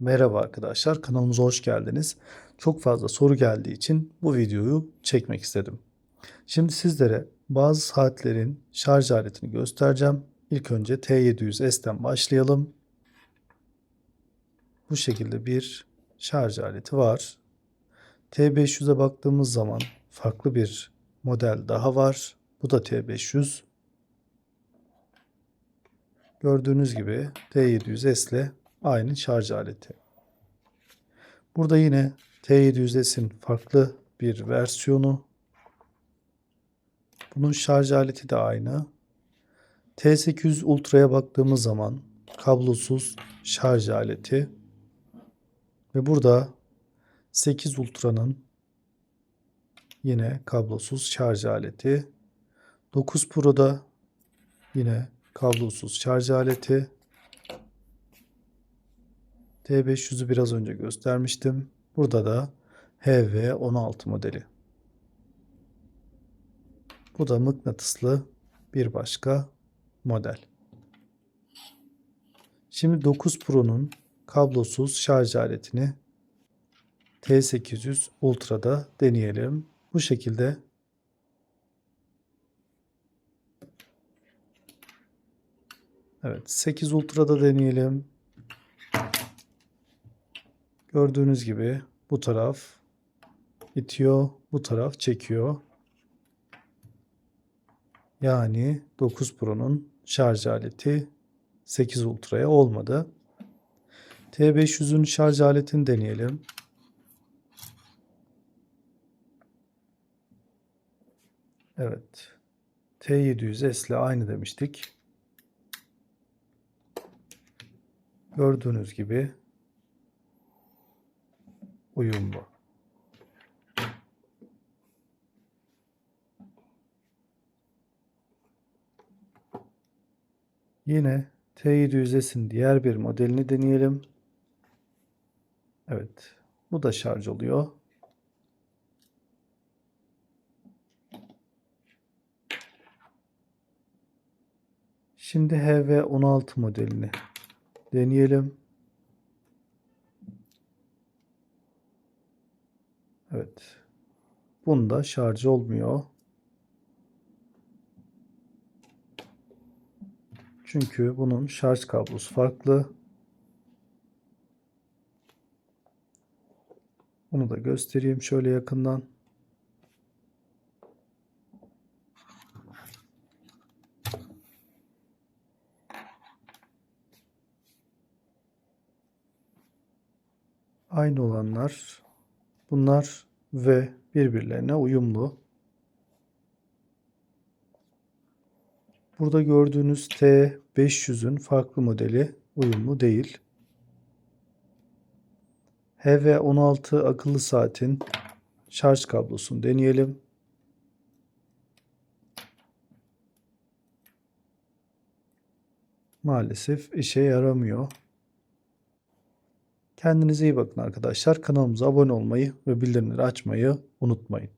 Merhaba arkadaşlar, kanalımıza hoş geldiniz. Çok fazla soru geldiği için bu videoyu çekmek istedim. Şimdi sizlere bazı saatlerin şarj aletini göstereceğim. İlk önce T700S'ten başlayalım. Bu şekilde bir şarj aleti var. T500'e baktığımız zaman farklı bir model daha var. Bu da T500. Gördüğünüz gibi T700S ile aynı şarj aleti. Burada yine T700S'in farklı bir versiyonu. Bunun şarj aleti de aynı. T800 Ultra'ya baktığımız zaman kablosuz şarj aleti. Ve burada 8 Ultra'nın yine kablosuz şarj aleti. 9 Pro'da yine kablosuz şarj aleti. T500'ü biraz önce göstermiştim. Burada da HV16 modeli. Bu da mıknatıslı bir başka model. Şimdi 9 Pro'nun kablosuz şarj aletini T800 Ultra'da deneyelim. Bu şekilde Evet 8 Ultra'da deneyelim. Gördüğünüz gibi bu taraf itiyor, bu taraf çekiyor. Yani 9 Pro'nun şarj aleti 8 Ultra'ya olmadı. T500'ün şarj aletini deneyelim. Evet. T700S ile aynı demiştik. Gördüğünüz gibi uyumlu. Yine T700S'in diğer bir modelini deneyelim. Evet. Bu da şarj oluyor. Şimdi HV16 modelini deneyelim. Evet. Bunda şarj olmuyor. Çünkü bunun şarj kablosu farklı. Bunu da göstereyim şöyle yakından. Aynı olanlar bunlar ve birbirlerine uyumlu. Burada gördüğünüz T500'ün farklı modeli uyumlu değil. HV16 akıllı saatin şarj kablosunu deneyelim. Maalesef işe yaramıyor. Kendinize iyi bakın arkadaşlar. Kanalımıza abone olmayı ve bildirimleri açmayı unutmayın.